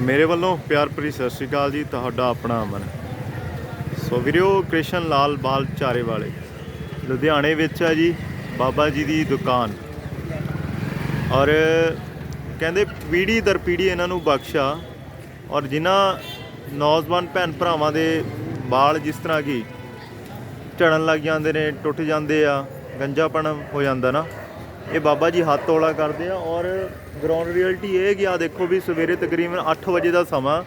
ਮੇਰੇ ਵੱਲੋਂ ਪਿਆਰ ਭਰੀ ਸਤਿ ਸ਼੍ਰੀ ਅਕਾਲ ਜੀ, ਤੁਹਾਡਾ ਆਪਣਾ ਅਮਨ। ਸੋ ਵੀਰਿਓ ਕ੍ਰਿਸ਼ਨ ਲਾਲ ਬਾਲ ਚਾਰੇ ਵਾਲੇ ਲੁਧਿਆਣੇ ਵਿੱਚ ਆ ਜੀ, ਬਾਬਾ ਜੀ ਦੀ ਦੁਕਾਨ। ਔਰ ਕਹਿੰਦੇ ਪੀੜ੍ਹੀ ਦਰ ਪੀੜ੍ਹੀ ਇਹਨਾਂ ਨੂੰ ਬਖਸ਼ਾ, ਔਰ ਜਿਨ੍ਹਾਂ ਨੌਜਵਾਨ ਭੈਣ ਭਰਾਵਾਂ ਦੇ ਬਾਲ ਜਿਸ ਤਰ੍ਹਾਂ ਕਿ ਝੜਨ ਲੱਗ ਜਾਂਦੇ ਨੇ, ਟੁੱਟ ਜਾਂਦੇ ਆ ਗੰਜਾਪਣ ਹੋ ਜਾਂਦਾ ਨਾ ਇਹ ਬਾਬਾ ਜੀ ਹੱਥ ਤੋਲਾ ਕਰਦੇ ਆ ਔਰ ਗਰਾਊਂਡ ਰਿਐਲਿਟੀ ਇਹ ਕਿ ਆ ਦੇਖੋ ਵੀ ਸਵੇਰੇ ਤਕਰੀਬਨ 8 ਵਜੇ ਦਾ ਸਮਾਂ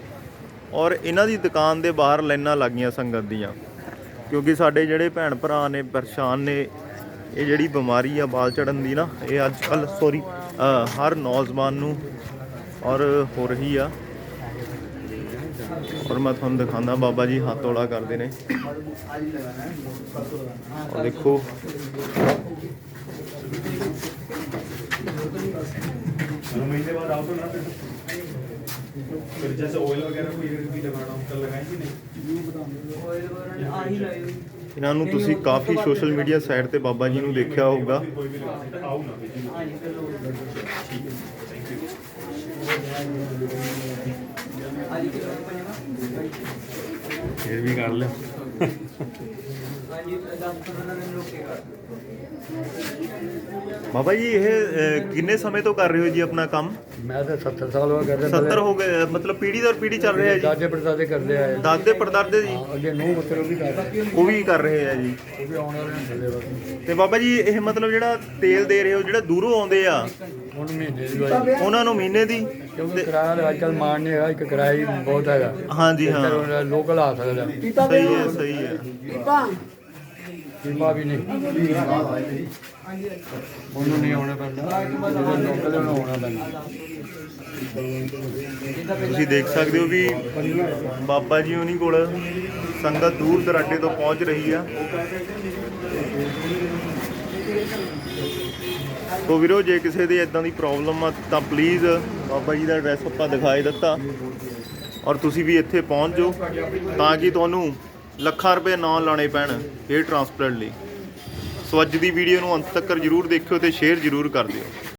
ਔਰ ਇਹਨਾਂ ਦੀ ਦੁਕਾਨ ਦੇ ਬਾਹਰ ਲਾਈਨਾਂ ਲੱਗੀਆਂ ਸੰਗਤ ਦੀਆਂ। ਕਿਉਂਕਿ ਸਾਡੇ ਜਿਹੜੇ ਭੈਣ ਭਰਾ ਨੇ, ਪਰੇਸ਼ਾਨ ਨੇ, ਇਹ ਜਿਹੜੀ ਬਿਮਾਰੀ ਆ ਬਾਲ ਝੜਨ ਦੀ ਨਾ, ਇਹ ਅੱਜ ਕੱਲ ਸੌਰੀ ਹਰ ਨੌਜਵਾਨ ਨੂੰ ਔਰ ਹੋ ਰਹੀ ਆ। ਔਰ ਮੈਂ ਤੁਹਾਨੂੰ ਦਿਖਾਉਂਦਾ, ਬਾਬਾ ਜੀ ਹੱਥ ਤੋਲਾ ਕਰਦੇ ਨੇ। ਔਰ ਦੇਖੋ दो महीने बाद आओ तो ना फिर फिर जैसे ऑयल वगैरह कोई भी लगाना हो कल लगाएंगे नहीं ਇਹਨਾਂ ਨੂੰ ਤੁਸੀਂ ਕਾਫੀ ਸੋਸ਼ਲ ਮੀਡੀਆ ਸਾਈਟ ਤੇ ਬਾਬਾ ਜੀ ਨੂੰ ਦੇਖਿਆ ਹੋਊਗਾ कोई भी लगाते आओ ना भेजिए ਫਿਰ ਵੀ ਕਰ ਲਿਆ ਬਾਬਾ ਜੀ ਇਹ ਅਹ, ਕਿੰਨੇ ਸਮੇਂ ਤੋਂ ਕਰ ਰਹੇ ਹੋ ਜੀ ਆਪਣਾ ਕੰਮ? ਮੈਂ ਤਾਂ 70 ਸਾਲ ਹੋ ਗਏ 70 ਹੋ ਗਏ ਮਤਲਬ ਪੀੜ੍ਹੀ ਦਰ ਪੀੜ੍ਹੀ ਚੱਲ ਰਿਹਾ ਜੀ? ਦਾਦੇ ਪੜਦਾਦੇ ਕਰਦੇ ਆਏ। ਦਾਦੇ ਪੜਦਾਦੇ ਜੀ? ਅੱਗੇ ਨੂੰ ਪੁੱਤਰ ਉਹ ਵੀ ਕਰਦੇ ਉਹ ਵੀ ਕਰ ਰਹੇ ਆ ਜੀ। ਉਹ ਵੀ ਆਉਣ ਵਾਲੇ ਨੇ ਥੱਲੇ ਬਸ। ਤੇ ਬਾਬਾ ਜੀ ਇਹ ਮਤਲਬ ਜਿਹੜਾ ਤੇਲ ਦੇ ਰਹੇ ਹੋ ਜਿਹੜਾ ਦੂਰੋਂ ਆਉਂਦੇ ਆ ਹੁਣ ਮਹੀਨੇ ਦੀ ਦਵਾਈ ਉਹਨਾਂ ਨੂੰ ਮਹੀਨੇ ਦੀ? ਕਿਉਂਕਿ ਕਿਰਾਇਆ ਅੱਜ ਕੱਲ੍ਹ ਮਾਣ ਨਹੀਂ ਹੈਗਾ ਇੱਕ ਕਿਰਾਇਆ ਹੀ ਬਹੁਤ ਹੈਗਾ। ਹਾਂਜੀ ਹਾਂ। ਲੋਕਲ ਆ ਸਕਦਾ। ਸਹੀ ਹੈ। ਸਹੀ ਹੈ। ਬੀਮਾ ਵੀ ਨਹੀਂ। ਉਹਨੂੰ ਨਹੀਂ ਆਉਣਾ ਪੈਂਦਾ। ਜਿਹੜੇ ਲੋਕਲ ਉਹਨੂੰ ਆਉਣਾ ਪੈਂਦਾ। ਤੁਸੀਂ ਦੇਖ ਸਕਦੇ ਹੋ ਵੀ ਬਾਬਾ ਜੀ ਉਹਨਾਂ ਕੋਲ ਸੰਗਤ ਦੂਰ ਦਰਾਡੇ ਤੋਂ ਪਹੁੰਚ ਰਹੀ ਆ। ਸੋ ਵੀਰੋ ਜੇ ਕਿਸੇ ਦੇ ਇਦਾਂ ਦੀ ਪ੍ਰੋਬਲਮ ਆ ਤਾਂ please Baba ji the address ਆਪਾਂ ਦਿਖਾਈ ਦਿੱਤਾ। ਔਰ ਤੁਸੀਂ ਵੀ ਇੱਥੇ ਪਹੁੰਚ ਜਾਓ ਤਾਂ ਕਿ ਤੁਹਾਨੂੰ ਲੱਖਾਂ ਰੁਪਏ ਨਾ ਲਾਣੇ ਪੈਣ ਹੇਅਰ ਟ੍ਰਾਂਸਪਲਾਂਟ ਲਈ। ਸੋ ਅੱਜ ਦੀ ਵੀਡੀਓ ਨੂੰ ਅੰਤ ਤੱਕ ਜਰੂਰ ਦੇਖਿਓ ਤੇ ਸ਼ੇਅਰ ਜਰੂਰ ਕਰ ਦਿਓ।